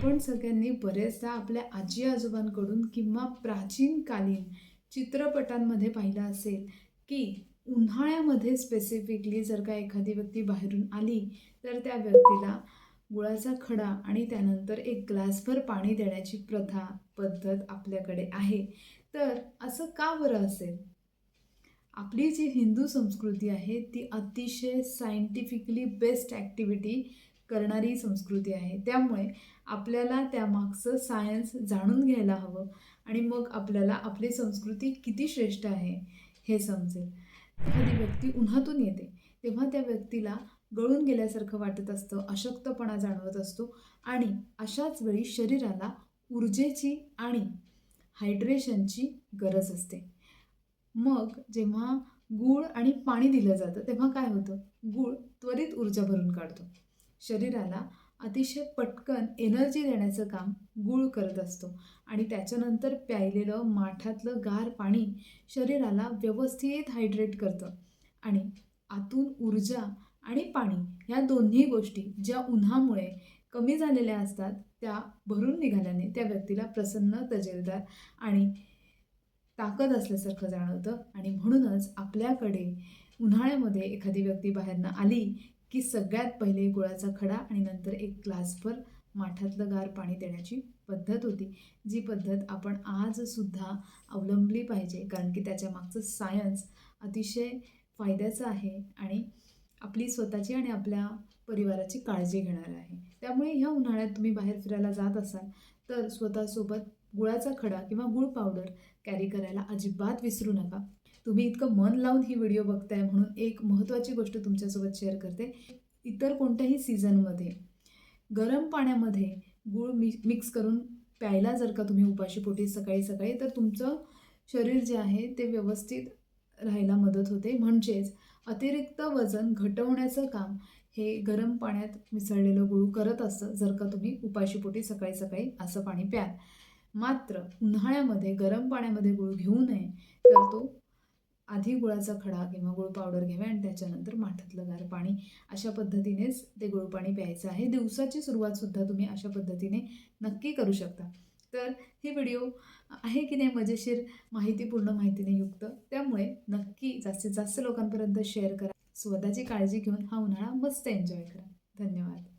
आपण सगळ्यांनी बरेचदा आपल्या आजी आजोबांकडून किंवा प्राचीन कालीन चित्रपटांमध्ये पाहिलं असेल की उन्हाळ्यामध्ये स्पेसिफिकली जर का एखादी व्यक्ती बाहेरून आली तर त्या व्यक्तीला गुळाचा खडा आणि त्यानंतर एक ग्लासभर पाणी देण्याची प्रथा पद्धत आपल्याकडे आहे. तर असं का बरं असेल? आपली जी हिंदू संस्कृती आहे ती अतिशय सायंटिफिकली बेस्ट ॲक्टिव्हिटी करणारी संस्कृती आहे. त्यामुळे आपल्याला त्यामागचं सायन्स जाणून घ्यायला हवं आणि मग आपल्याला आपली संस्कृती किती श्रेष्ठ आहे हे समजेल. एखादी व्यक्ती उन्हातून येते तेव्हा त्या व्यक्तीला गळून गेल्यासारखं वाटत असतं अशक्तपणा जाणवत असतो आणि अशाच वेळी शरीराला ऊर्जेची आणि हायड्रेशनची गरज असते. मग जेव्हा गूळ आणि पाणी दिलं जातं तेव्हा काय होतं? गूळ त्वरित ऊर्जा भरून काढतो. शरीराला अतिशय पटकन एनर्जी देण्याचं काम गूळ करत असतो. आणि त्याच्यानंतर प्यायलेलं माठातलं गार पाणी शरीराला व्यवस्थित हायड्रेट करतं. आणि आतून ऊर्जा आणि पाणी ह्या दोन्ही गोष्टी ज्या उन्हामुळे कमी झालेल्या असतात त्या भरून निघाल्याने त्या व्यक्तीला प्रसन्न तजेलदार आणि ताकद असल्यासारखं जाणवतं. आणि म्हणूनच आपल्याकडे उन्हाळ्यामध्ये एखादी व्यक्ती बाहेरनं आली की सगळ्यात पहिले गुळाचा खडा आणि नंतर एक ग्लासभर माठातलं गार पाणी देण्याची पद्धत होती. जी पद्धत आपण आजसुद्धा अवलंबली पाहिजे कारण की त्याच्या मागचं सायन्स अतिशय फायद्याचं आहे आणि आपली स्वतःची आणि आपल्या परिवाराची काळजी घेणार आहे. त्यामुळे ह्या उन्हाळ्यात तुम्ही बाहेर फिरायला जात असाल तर स्वतःसोबत गुळाचा खडा किंवा गुळ पावडर कॅरी करायला अजिबात विसरू नका. तुम्ही इतकं मन लावून ही व्हिडिओ बघताय म्हणून एक महत्त्वाची गोष्ट तुमच्यासोबत शेअर करते. इतर कोणत्याही सीझनमध्ये गरम पाण्यामध्ये गूळ मि मिक्स करून प्यायला जर का तुम्ही उपाशीपोटी सकाळी सकाळी तर तुमचं शरीर जे आहे ते व्यवस्थित राहायला मदत होते. म्हणजेच अतिरिक्त वजन घटवण्याचं काम हे गरम पाण्यात मिसळलेलं गुळ करत असतं जर का तुम्ही उपाशीपोटी सकाळी सकाळी असं पाणी प्याल. मात्र उन्हाळ्यामध्ये गरम पाण्यामध्ये गुळ घेऊ नये तर तो आधी गुळाचा खडा किंवा गुळ पावडर घ्यावी आणि त्याच्यानंतर माठातलं गार पाणी. अशा पद्धतीनेच ते गुळ पाणी प्यायचं आहे. दिवसाची सुरुवातसुद्धा तुम्ही अशा पद्धतीने नक्की करू शकता. तर ही व्हिडिओ आहे की नाही मजेशीर माहितीपूर्ण माहितीने युक्त. त्यामुळे नक्की जास्तीत जास्त लोकांपर्यंत शेअर करा. स्वतःची काळजी घेऊन हा उन्हाळा मस्त एन्जॉय करा. धन्यवाद.